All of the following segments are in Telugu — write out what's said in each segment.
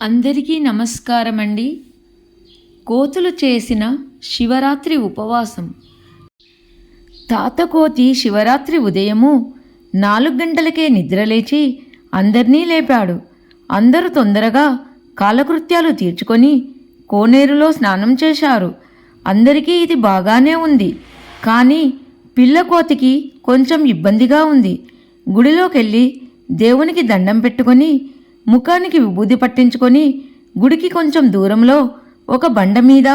అందరికీ నమస్కారం అండి కోతులు చేసిన శివరాత్రి ఉపవాసం. తాతకోతి శివరాత్రి ఉదయము నాలుగు గంటలకే నిద్రలేచి అందరినీ లేపాడు. అందరూ తొందరగా కాలకృత్యాలు తీర్చుకొని కోనేరులో స్నానం చేశారు. అందరికీ ఇది బాగానే ఉంది. కానీ పిల్లకోతికి కొంచెం ఇబ్బందిగా ఉంది. గుడిలోకెళ్ళి దేవునికి దండం పెట్టుకొని ముఖానికి విభూది పట్టించుకొని గుడికి కొంచెం దూరంలో ఒక బండ మీద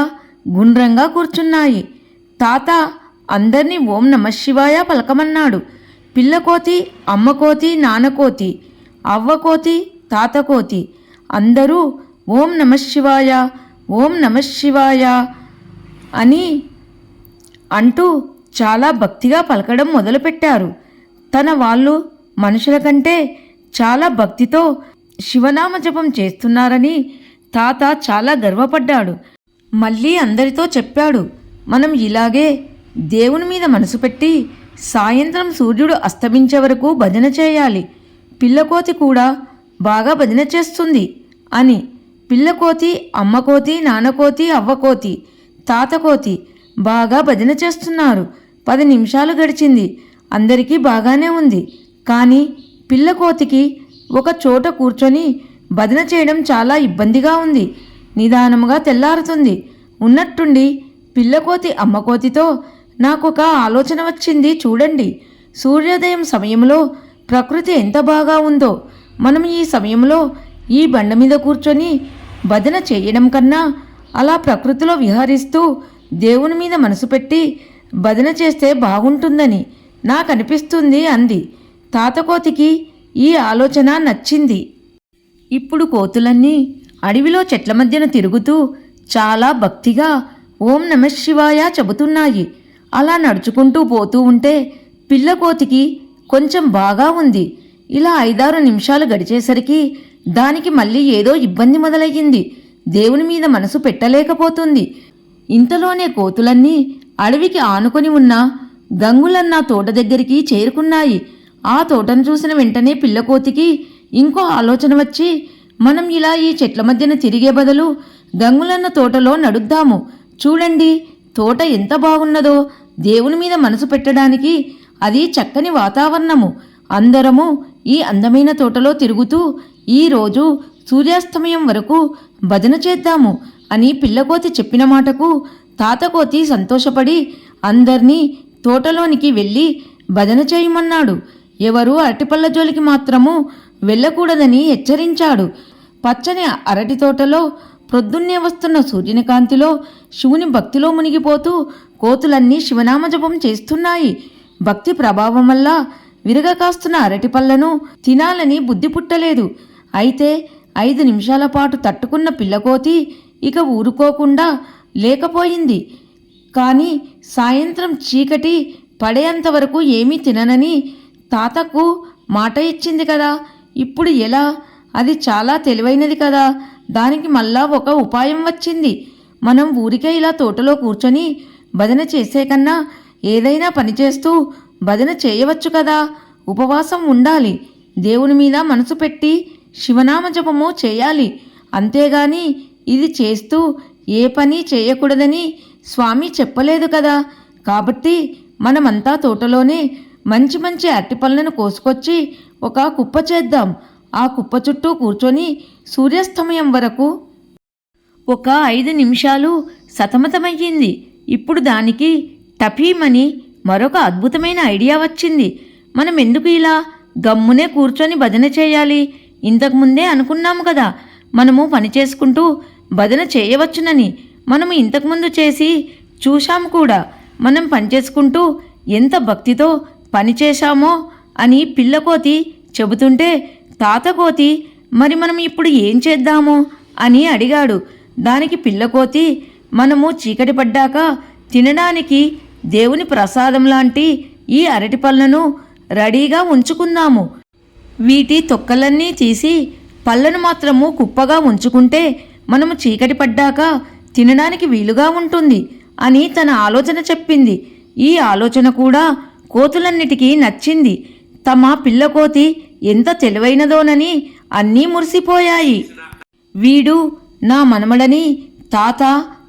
గుండ్రంగా కూర్చున్నాయి. తాత అందర్నీ ఓం నమ శివాయ పలకమన్నాడు. పిల్లకోతి అమ్మకోతి నాన్నకోతి అవ్వకోతి తాతకోతి అందరూ ఓం నమ శివాయ ఓం నమ శివాయ అని అంటూ చాలా భక్తిగా పలకడం మొదలుపెట్టారు. తన వాళ్ళు మనుషుల కంటే చాలా భక్తితో శివనామ జపం చేస్తున్నారని తాత చాలా గర్వపడ్డాడు. మళ్ళీ అందరితో చెప్పాడు మనం ఇలాగే దేవుని మీద మనసు పెట్టి సాయంత్రం సూర్యుడు అస్తమించే వరకు భజన చేయాలి. పిల్లకోతి కూడా బాగా భజన చేస్తుంది అని. పిల్లకోతి అమ్మకోతి నాన్నకోతి అవ్వకోతి తాతకోతి బాగా భజన చేస్తున్నారు. పది నిమిషాలు గడిచింది. అందరికీ బాగానే ఉంది. కానీ పిల్లకోతికి ఒక చోట కూర్చొని భజన చేయడం చాలా ఇబ్బందిగా ఉంది. నిదానముగా తెల్లారుతుంది. ఉన్నట్టుండి పిల్లకోతి అమ్మకోతితో నాకొక ఆలోచన వచ్చింది. చూడండి సూర్యోదయం సమయంలో ప్రకృతి ఎంత బాగా ఉందో. మనం ఈ సమయంలో ఈ బండ మీద కూర్చొని భజన చేయడం కన్నా అలా ప్రకృతిలో విహరిస్తూ దేవుని మీద మనసు పెట్టి భజన చేస్తే బాగుంటుందని నాకు అనిపిస్తుంది అంది. తాతకోతికి ఈ ఆలోచన నచ్చింది. ఇప్పుడు కోతులన్నీ అడవిలో చెట్ల మధ్యన తిరుగుతూ చాలా భక్తిగా ఓం నమ శివాయ చెబుతున్నాయి. అలా నడుచుకుంటూ పోతూ ఉంటే పిల్లకోతికి కొంచెం బాగా ఉంది. ఇలా ఐదారు నిమిషాలు గడిచేసరికి దానికి మళ్ళీ ఏదో ఇబ్బంది మొదలయ్యింది. దేవుని మీద మనసు పెట్టలేకపోతుంది. ఇంతలోనే కోతులన్నీ అడవికి ఆనుకొని ఉన్న గంగులన్న తోట దగ్గరికి చేరుకున్నాయి. ఆ తోటను చూసిన వెంటనే పిల్లకోతికి ఇంకో ఆలోచన వచ్చి మనం ఇలా ఈ చెట్ల మధ్యన తిరిగే బదులు గంగులన్న తోటలో నడుద్దాము. చూడండి తోట ఎంత బాగున్నదో. దేవుని మీద మనసు పెట్టడానికి అది చక్కని వాతావరణము. అందరము ఈ అందమైన తోటలో తిరుగుతూ ఈరోజు సూర్యాస్తమయం వరకు భజన చేద్దాము అని పిల్లకోతి చెప్పిన మాటకు తాతకోతి సంతోషపడి అందర్నీ తోటలోనికి వెళ్ళి భజన చేయమన్నాడు. ఎవరు అరటిపళ్ళ జోలికి మాత్రము వెళ్ళకూడదని హెచ్చరించాడు. పచ్చని అరటి తోటలో ప్రొద్దున్నే వస్తున్న సూర్యుని కాంతిలో శివుని భక్తిలో మునిగిపోతూ కోతులన్నీ శివనామ జపం చేస్తున్నాయి. భక్తి ప్రభావం వల్ల విరగ కాస్తున్న అరటిపళ్ళను తినాలని బుద్ధి పుట్టలేదు. అయితే ఐదు నిమిషాల పాటు తట్టుకున్న పిల్లకోతి ఇక ఊరుకోకుండా లేకపోయింది. కానీ సాయంత్రం చీకటి పడేంతవరకు ఏమీ తిననని తాతకు మాట ఇచ్చింది కదా. ఇప్పుడు ఎలా? అది చాలా తెలివైనది కదా. దానికి మళ్ళా ఒక ఉపాయం వచ్చింది. మనం ఊరికే ఇలా తోటలో కూర్చొని భజన చేసే కన్నా ఏదైనా పని చేస్తూ భజన చేయవచ్చు కదా. ఉపవాసం ఉండాలి. దేవుని మీద మనసు పెట్టి శివనామ జపము చేయాలి. అంతేగాని ఇది చేస్తూ ఏ పని చేయకూడదని స్వామి చెప్పలేదు కదా. కాబట్టి మనమంతా తోటలోనే మంచి మంచి అరటిపళ్ళను కోసుకొచ్చి ఒక కుప్ప చేద్దాం. ఆ కుప్ప చుట్టూ కూర్చొని సూర్యాస్తమయం వరకు ఒక ఐదు నిమిషాలు సతమతమయ్యింది. ఇప్పుడు దానికి టపీమని మరొక అద్భుతమైన ఐడియా వచ్చింది. మనం ఎందుకు ఇలా గమ్మునే కూర్చొని భజన చేయాలి? ఇంతకుముందే అనుకున్నాము కదా మనము పని చేసుకుంటూ భజన చేయవచ్చునని. మనము ఇంతకుముందు చేసి చూశాము కూడా. మనం పని చేసుకుంటూ ఎంత భక్తితో పని చేశామో అని పిల్లకోతి చెబుతుంటే తాతకోతి మరి మనం ఇప్పుడు ఏం చేద్దాము? అని అడిగాడు. దానికి పిల్లకోతి మనము చీకటి పడ్డాక తినడానికి దేవుని ప్రసాదం లాంటి ఈ అరటి పళ్ళను రెడీగా ఉంచుకుందాము. వీటి తొక్కలన్నీ తీసి పళ్ళను మాత్రము కుప్పగా ఉంచుకుంటే మనము చీకటి పడ్డాక తినడానికి వీలుగా ఉంటుంది అని తన ఆలోచన చెప్పింది. ఈ ఆలోచన కూడా కోతులన్నిటికీ నచ్చింది. తమ పిల్లకోతి ఎంత తెలివైనదోనని అన్నీ మురిసిపోయాయి. వీడు నా మనమడని తాత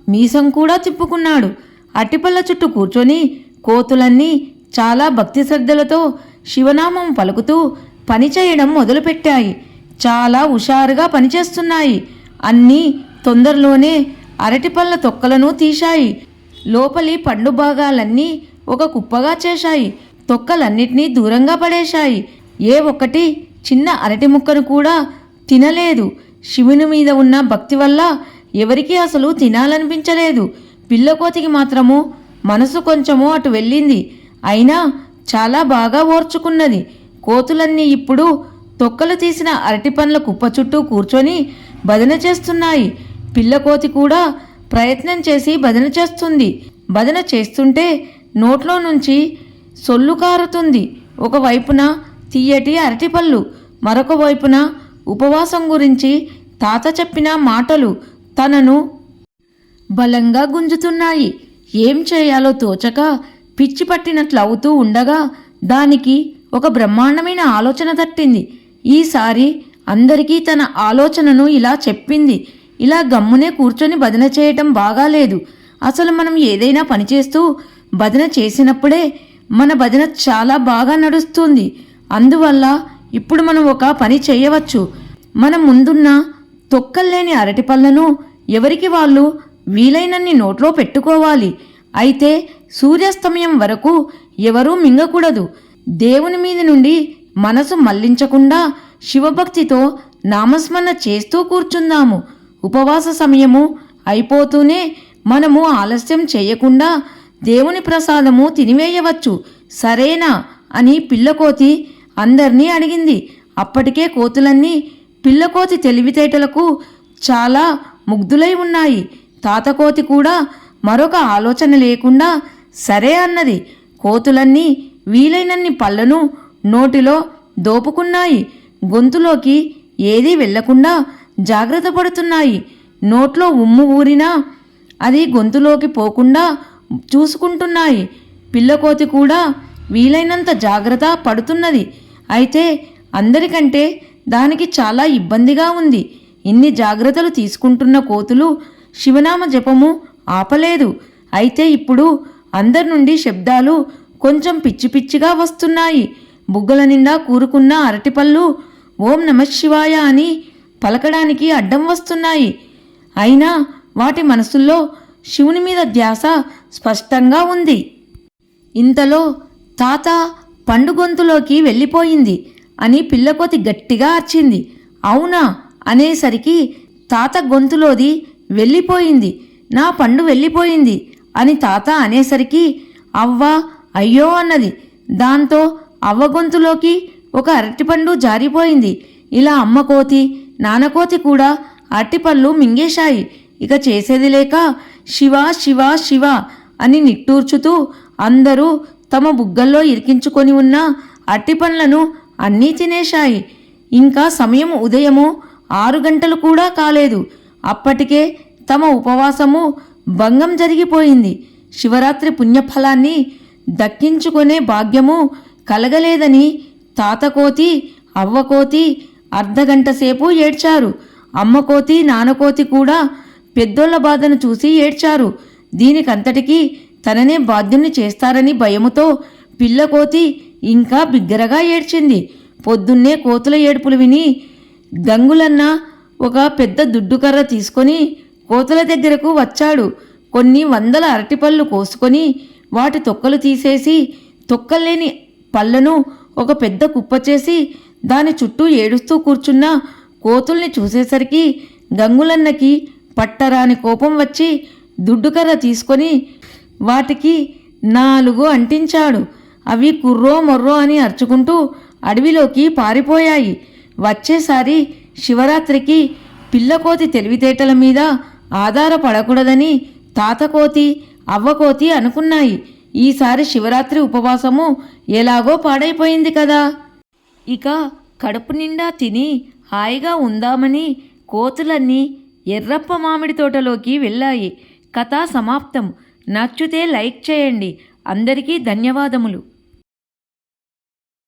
మీసం కూడా తిప్పుకున్నాడు. అటిపల్ల చుట్టూ కూర్చొని కోతులన్నీ చాలా భక్తి శ్రద్ధలతో శివనామం పలుకుతూ పనిచేయడం మొదలుపెట్టాయి. చాలా హుషారుగా పనిచేస్తున్నాయి అన్నీ తొందరలోనే అరటిపళ్ళ తొక్కలను తీశాయి. లోపలి పండు భాగాలన్నీ ఒక కుప్పగా చేశాయి. తొక్కలన్నిటినీ దూరంగా పడేశాయి. ఏ ఒక్కటి చిన్న అరటి ముక్కను కూడా తినలేదు. శివుని మీద ఉన్న భక్తి వల్ల ఎవరికీ అసలు తినాలనిపించలేదు. పిల్లకోతికి మాత్రము మనసు కొంచెము అటు వెళ్ళింది. అయినా చాలా బాగా ఓర్చుకున్నది. కోతులన్నీ ఇప్పుడు తొక్కలు తీసిన అరటి పండ్ల కుప్ప చుట్టూ కూర్చొని భజన చేస్తున్నాయి. పిల్లకోతి కూడా ప్రయత్నం చేసి భజన చేస్తుంది. భజన చేస్తుంటే నోట్లో నుంచి సొల్లు కారుతుంది. ఒకవైపున తీయటి అరటిపళ్ళు మరొక వైపున ఉపవాసం గురించి తాత చెప్పిన మాటలు తనను బలంగా గుంజుతున్నాయి. ఏం చేయాలో తోచక పిచ్చి పట్టినట్లు అవుతూ ఉండగా దానికి ఒక బ్రహ్మాండమైన ఆలోచన తట్టింది. ఈసారి అందరికీ తన ఆలోచనను ఇలా చెప్పింది. ఇలా గమ్మునే కూర్చొని బదిన చేయటం బాగాలేదు. అసలు మనం ఏదైనా పని చేస్తూ భజన చేసినప్పుడే మన భజన చాలా బాగా నడుస్తుంది. అందువల్ల ఇప్పుడు మనం ఒక పని చేయవచ్చు. మన ముందున్న తొక్కల్లేని అరటిపళ్ళను ఎవరికి వాళ్ళు వీలైనన్ని నోట్లో పెట్టుకోవాలి. అయితే సూర్యాస్తమయం వరకు ఎవరూ మింగకూడదు. దేవుని మీద నుండి మనసు మళ్ళించకుండా శివభక్తితో నామస్మరణ చేస్తూ కూర్చుందాము. ఉపవాస సమయము అయిపోతూనే మనము ఆలస్యం చేయకుండా దేవుని ప్రసాదము తినివేయవచ్చు. సరేనా? అని పిల్లకోతి అందరినీ అడిగింది. అప్పటికే కోతులన్నీ పిల్లకోతి తెలివితేటలకు చాలా ముగ్ధులై ఉన్నాయి. తాతకోతి కూడా మరొక ఆలోచన లేకుండా సరే అన్నది. కోతులన్నీ వీలైనన్ని పళ్ళను నోటిలో దోపుకున్నాయి. గొంతులోకి ఏదీ వెళ్ళకుండా జాగ్రత్త పడుతున్నాయి. నోట్లో ఉమ్ము ఊరినా అది గొంతులోకి పోకుండా చూసుకుంటున్నాయి. పిల్లకోతి కూడా వీలైనంత జాగ్రత్త పడుతున్నది. అయితే అందరికంటే దానికి చాలా ఇబ్బందిగా ఉంది. ఇన్ని జాగ్రత్తలు తీసుకుంటున్న కోతులు శివనామ జపము ఆపలేదు. అయితే ఇప్పుడు అందరి నుండి శబ్దాలు కొంచెం పిచ్చి పిచ్చిగా వస్తున్నాయి. బుగ్గల నిండా కూరుకున్న అరటిపళ్ళు ఓం నమశివాయ అని పలకడానికి అడ్డం వస్తున్నాయి. అయినా వాటి మనసుల్లో శివుని మీద ధ్యాస స్పష్టంగా ఉంది. ఇంతలో తాత పండు గొంతులోకి వెళ్ళిపోయింది అని పిల్లకోతి గట్టిగా అర్చింది. అవునా అనేసరికి తాత గొంతులోది వెళ్ళిపోయింది. నా పండు వెళ్ళిపోయింది అని తాత అనేసరికి అవ్వ అయ్యో అన్నది. దాంతో అవ్వ గొంతులోకి ఒక అరటిపండు జారిపోయింది. ఇలా అమ్మ కోతి నాన్నకోతి కూడా అరటిపళ్ళు మింగేశాయి. ఇక చేసేది లేక శివ శివ శివ అని నిట్టూర్చుతూ అందరూ తమ బుగ్గల్లో ఇరికించుకొని ఉన్న అట్టిపండ్లను అన్నీ తినేశాయి. ఇంకా సమయం ఉదయము ఆరు గంటలు కూడా కాలేదు. అప్పటికే తమ ఉపవాసము భంగం జరిగిపోయింది. శివరాత్రి పుణ్యఫలాన్ని దక్కించుకునే భాగ్యము కలగలేదని తాతకోతి అవ్వకోతి అర్ధగంట సేపు ఏడ్చారు. అమ్మకోతి నాన్నకోతి కూడా పెద్దోళ్ళ బాధను చూసి ఏడ్చారు. దీనికంతటికీ తననే బాధ్యుని చేస్తారని భయముతో పిల్లకోతి ఇంకా బిగ్గరగా ఏడ్చింది. పొద్దున్నే కోతుల ఏడుపులు విని గంగులన్న ఒక పెద్ద దుడ్డుకర్ర తీసుకొని కోతుల దగ్గరకు వచ్చాడు. కొన్ని వందల అరటిపళ్ళు కోసుకొని వాటి తొక్కలు తీసేసి తొక్కలేని పళ్ళను ఒక పెద్ద కుప్ప చేసి దాని చుట్టూ ఏడుస్తూ కూర్చున్న కోతుల్ని చూసేసరికి గంగులన్నకి పట్టరాని కోపం వచ్చి దుడ్డుకర్ర తీసుకొని వాటికి నాలుగు అంటించాడు. అవి కుర్రో మొర్రో అని అరుచుకుంటూ అడవిలోకి పారిపోయాయి. వచ్చేసారి శివరాత్రికి పిల్లకోతి తెలివితేటల మీద ఆధారపడకూడదని తాతకోతి అవ్వకోతి అనుకున్నాయి. ఈసారి శివరాత్రి ఉపవాసము ఎలాగో పాడైపోయింది కదా. ఇక కడుపు నిండా తిని హాయిగా ఉందామని కోతులన్నీ ఎర్రప్ప మామిడి తోటలోకి వెళ్ళాయి. కథ సమాప్తం. నచ్చితే లైక్ చేయండి. అందరికీ ధన్యవాదములు.